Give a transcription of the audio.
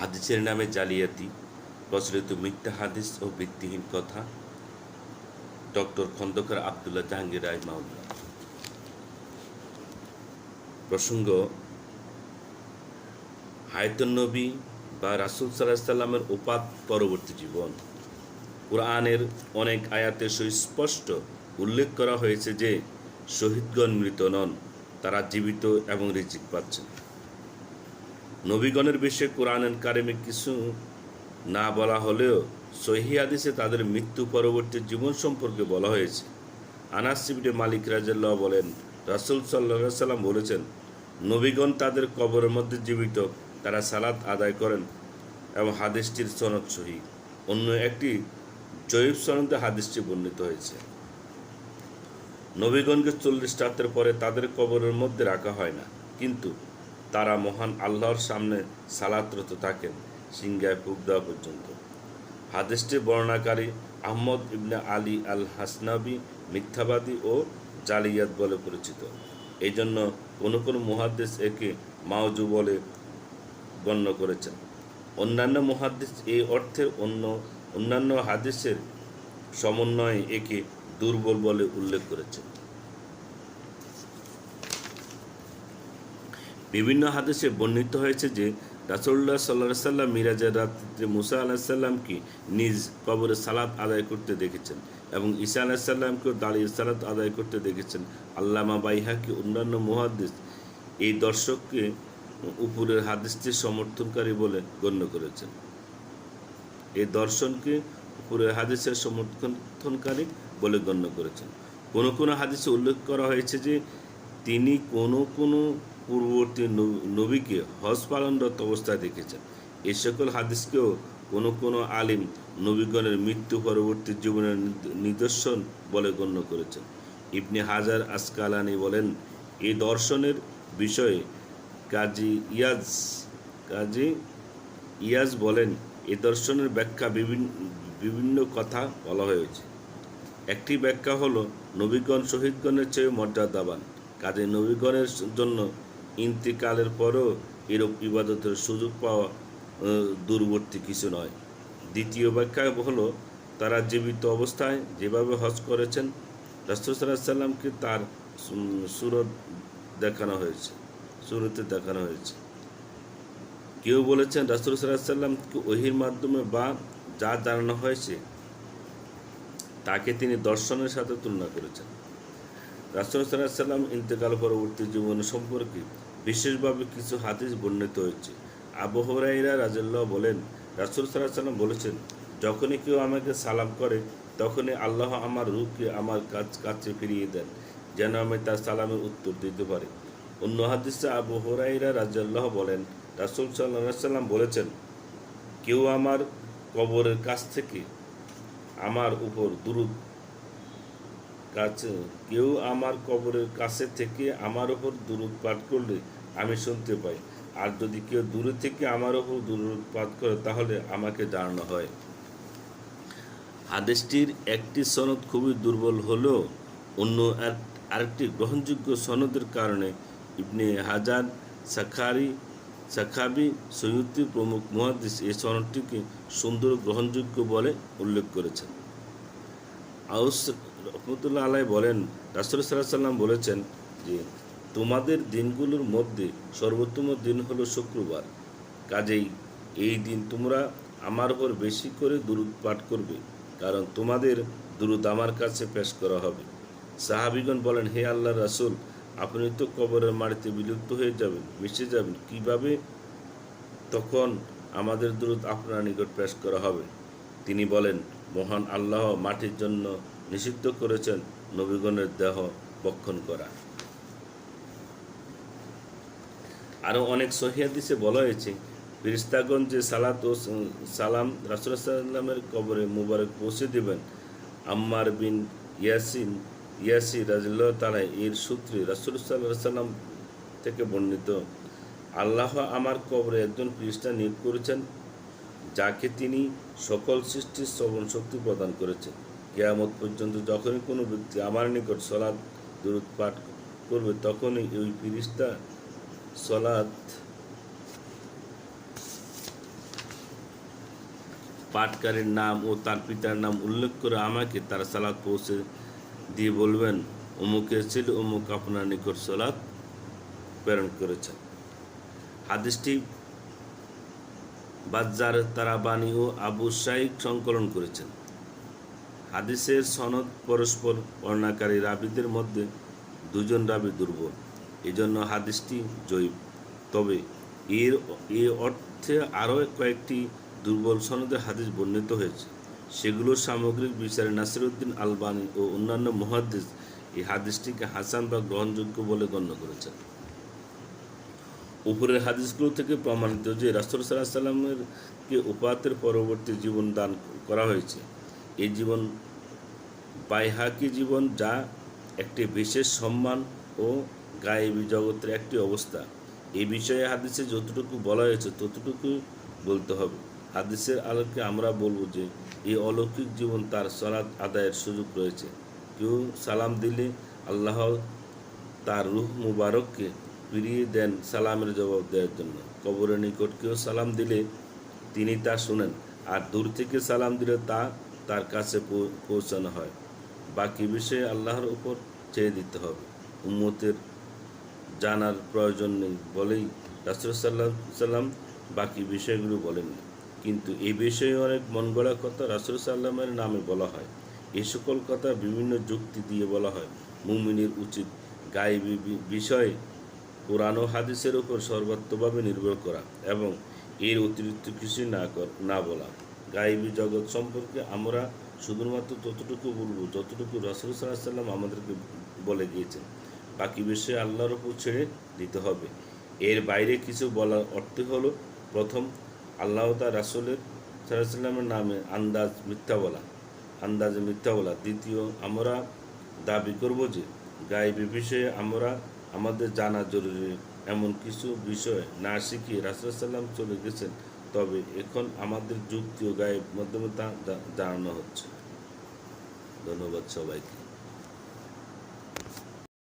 হাদিসের নামে জালিয়াতি, প্রচলিত মিথ্যা হাদিস ও ভিত্তিহীন কথা। ডক্টর খন্দকার আবদুল্লাহ জাহাঙ্গীর রায় মাউল্লা প্রসঙ্গ, হায়তুন নবী বা রাসুল সাল্লাহ সাল্লামের উপাত পরবর্তী জীবন। কোরআনের অনেক আয়াতে সুস্পষ্ট উল্লেখ করা হয়েছে যে, শহীদগণ মৃত নন, তারা জীবিত এবং রিজিক পাচ্ছেন। নবীগণের বিষয়ে কোরআন কারিমে কিছু না বলা হলেও সহি হাদিসে তাদের মৃত্যু পরবর্তী জীবন সম্পর্কে বলা হয়েছে। আনাস সিবিটে মালিক রাজাল্লাহ বলেন, রাসুল সাল্লাহ সাল্লাম বলেছেন, নবীগণ তাদের কবরের মধ্যে জীবিত, তারা সালাত আদায় করেন এবং হাদিসটির সনদ সহি। অন্য একটি জয়ীব সনদে হাদিসটি বর্ণিত হয়েছে। নবীগণকে চল্লিশ রাতের পরে তাদের কবরের মধ্যে রাখা হয় না। কিন্তু তারা মহান আল্লাহর সামনে সালাতরত থাকেন সিংগায় ফুক দেওয়া পর্যন্ত। হাদেশটি বর্ণনাকারী আহমদ ইবনে আলী আল হাসনাবি মিথ্যাবাদী ও জালিয়াত বলে পরিচিত। এই জন্য কোনো কোনো মুহাদ্দিস একে মাওজু বলে গণ্য করেছেন। অন্যান্য মুহাদ্দিস এই অর্থের অন্য, অন্যান্য হাদিসের সমন্বয়ে একে দুর্বল বলে উল্লেখ করেছেন। বিভিন্ন হাদিসে বর্ণিত হয়েছে যে রাসুল্লাহ সাল্লাহ সাল্লাম মিরাজের রাত্রিতে মুসা আলাহ সাল্লামকে নিজ কবরে সালাত আদায় করতে দেখেছেন এবং ঈসা আলাহ সাল্লামকেও দাঁড়িয়ে সালাত আদায় করতে দেখেছেন। আল্লামা বাইহাকে অন্যান্য মুহাদ্দিস এই দর্শককে উপরের হাদিসটির সমর্থনকারী বলে গণ্য করেছেন। এই দর্শনকে উপরের হাদিসের সমর্থনকারী বলে গণ্য করেছেন। কোনো কোনো হাদিসে উল্লেখ করা হয়েছে যে তিনি কোনো কোনো পূর্ববর্তী নবী- নবীকে হজ পালনরত অবস্থায় দেখেছেন। এ সকল হাদিসকেও কোনো কোনো আলিম নবীগণের মৃত্যু পরবর্তী জীবনের নিদর্শন বলে গণ্য করেছেন। ইবনে হাজার আসকালানি বলেন এই দর্শনের বিষয়ে কাজী ইয়াজ কাজী ইয়াজ বলেন, এ দর্শনের ব্যাখ্যা বিভিন্ন বিভিন্ন কথা বলা হয়েছে। একটি ব্যাখ্যা হলো, নবীগণ শহীদগণের চেয়ে মর্যাদাবান। কাজে নবীগণের জন্য ইন্তিকালের পরও এরূপ ইবাদতের সুযোগ পাওয়া দূরবর্তী কিছু নয়। দ্বিতীয় ব্যাখ্যা হলো, তারা জীবিত অবস্থায় যেভাবে হজ করেছেন রাসুসাল্লাহ সাল্লামকে তার সুরত দেখানো হয়েছে, সুরতে দেখানো হয়েছে। কেউ বলেছেন রাসুল সাল্লামকে ওহির মাধ্যমে বা যা জানানো হয়েছে, তাকে তিনি দর্শনের সাথে তুলনা করেছেন। রাসুল সাল্লাম ইন্তেকাল পরবর্তী জীবন সম্পর্কে বিশেষভাবে কিছু হাদিস বর্ণিত হয়েছে। আবু হরাইরা রাজাল্লাহ বলেন, রাসুল সাল্লাহ সাল্লাম বলেছেন, যখনই কেউ আমাকে সালাম করে, তখনই আল্লাহ আমার রূহকে আমার কাছ কাছে ফিরিয়ে দেন, যেন আমি তার সালামের উত্তর দিতে পারি। অন্য হাদিসে আবু হরাইরা রাজাল্লাহ বলেন, রাসুল সাল্লাহ সাল্লাম বলেছেন, কেউ আমার কবরের কাছ থেকে আমার উপর দুরুদ কাছে কেউ আমার কবরের কাছে থেকে আমার ওপর দুরুদ পাঠ করলে আমি শুনতে পাই। আর যদি কেউ দূরে থেকে আমার ওপর দুরুদ করে, তাহলে আমাকে জানানো হয়। হাদিসটির একটি সনদ খুবই দুর্বল হলেও অন্য আরেকটি গ্রহণযোগ্য সনদের কারণে ইবনে হাজার, সাখারি, সাখাবি সৈয়ুদ্দি প্রমুখ মুহাদ্দিস এই সনদটিকে সুন্দর গ্রহণযোগ্য বলে উল্লেখ করেছেন। আউস রহমতুল্লাহ আলাই বলেন, রাসুল সাল্লাহ সাল্লাম বলেছেন যে, তোমাদের দিনগুলোর মধ্যে সর্বোত্তম দিন হলো শুক্রবার। কাজেই এই দিন তোমরা আমার উপর বেশি করে দুরুদ পাঠ করবে, কারণ তোমাদের দুরুদ আমার কাছে পেশ করা হবে। সাহাবিগণ বলেন, হে আল্লাহ রাসুল, আপনি তো কবরের মাটিতে বিলুপ্ত হয়ে যাবেন, মিশে যাবেন, কীভাবে? তখন আমাদের দূরত আপনার নিকট পেশ করা হবে। তিনি বলেন, মহান আল্লাহ মাটির জন্য নিষিদ্ধ করেছেন নবীগণের দেহ বক্ষণ করা। আরও অনেক সহিয়াদিসে বলা হয়েছে ফিরিস্তাগণ যে সালাত ও সালাম রাসুল্লাহ সাল্লামের কবরে মুবারক পৌঁছে দেবেন, আম্মার বিন ইয়াসিন ইয়াসি রাজিল্লাহ তালা এর সূত্রে রাসুল সাল্লাহ সাল্লাম থেকে বর্ণিত, আল্লাহ আমার কবরে একজন ফিরিস্তা নিয়োগ করেছেন, যাকে তিনি সকল সৃষ্টির শ্রবণ শক্তি প্রদান করেছেন। কেয়ামত পর্যন্ত যখনই কোনো ব্যক্তি আমার নিকট সলাৎ দূরত পাঠ করবে, তখনই ওই ফিরিস্তা সলাৎ পাটকারীর নাম ও তার পিতার নাম উল্লেখ করে আমাকে তার সালাত পৌঁছে দিয়ে বলবেন, অমুকের ছিল অমুক আপনার নিকট সালাত প্রেরণ করেছেন হাদিসটি বাজ্জার তারাবানি ও আবু সাইক সংকলন করেছেন। হাদিসের সনদ পরস্পর বর্ণাকারী রাবিদের মধ্যে দুজন রাবি দুর্বল। এজন্য হাদিসটি জৈব তবে এর, এ অর্থে আরও কয়েকটি দুর্বল সনদে হাদিস বর্ণিত হয়েছে। সেগুলো সামগ্রিক বিচারে নাসিরউদ্দিন আলবানি ও অন্যান্য মহাদ্দিস এই হাদিসটিকে হাসান বা গ্রহণযোগ্য বলে গণ্য করেছেন। উপরের হাদিসগুলো থেকে প্রমাণিত যে রাসুল সাল্লাহ সাল্লামের কে উপাতের পরবর্তী জীবন দান করা হয়েছে। এই জীবন বাইহাকি জীবন যা একটি বিশেষ সম্মান ও গায়েবী জগতের একটি অবস্থা। এই বিষয়ে হাদিসে যতটুকু বলা হয়েছে ততটুকু বলতে হবে। হাদিসের আলোকে আমরা বলব যে, এই অলৌকিক জীবন তার সলাৎ আদায়ের সুযোগ রয়েছে। কেউ সালাম দিলে আল্লাহ তার রুহ মুবারককে ফিরিয়ে দেন সালামের জবাব দেওয়ার জন্য। কবরের নিকট কেউ সালাম দিলে তিনি তা শুনেন, আর দূর থেকে সালাম দিলে তা তার কাছে পৌঁছানো হয়। বাকি বিষয়ে আল্লাহর উপর ছেড়ে দিতে হবে। উম্মতের জানার প্রয়োজন নেই বলেই রাসুল সাল্লাম বাকি বিষয়গুলো বলেননি কিন্তু এই বিষয়ে অনেক মন গড়া কথা রাসুল সাল্লামের নামে বলা হয়। এই সকল কথা বিভিন্ন যুক্তি দিয়ে বলা হয়। মুমিনের উচিত গায়েবী বিষয়ে কোরআন হাদিসের উপর সর্বাত্মভাবে নির্ভর করা এবং এর অতিরিক্ত কিছু না না বলা। গায়েবী জগৎ সম্পর্কে আমরা শুধুমাত্র ততটুকু বলব, যতটুকু রসুল সাল্লাহ সাল্লাম আমাদেরকে বলে গিয়েছেন বাকি বিষয়ে আল্লাহর উপর ছেড়ে দিতে হবে। এর বাইরে কিছু বলার অর্থ হলো, প্রথম, আল্লাহ তার রাসুলের সাল্লামের নামে আন্দাজ মিথ্যা বলা। আন্দাজে মিথ্যা বলা। দ্বিতীয়, আমরা দাবি করব যে গায়েবী বিষয়ে আমরা, আমাদের জানা জরুরি। এমন কিছু বিষয় না শিখিয়ে রাসুল সাল্লাম চলে গেছেন। তবে এখন আমাদের যুক্তি ও গায়েব মাধ্যমে তা জানানো হচ্ছে। ধন্যবাদ সবাইকে।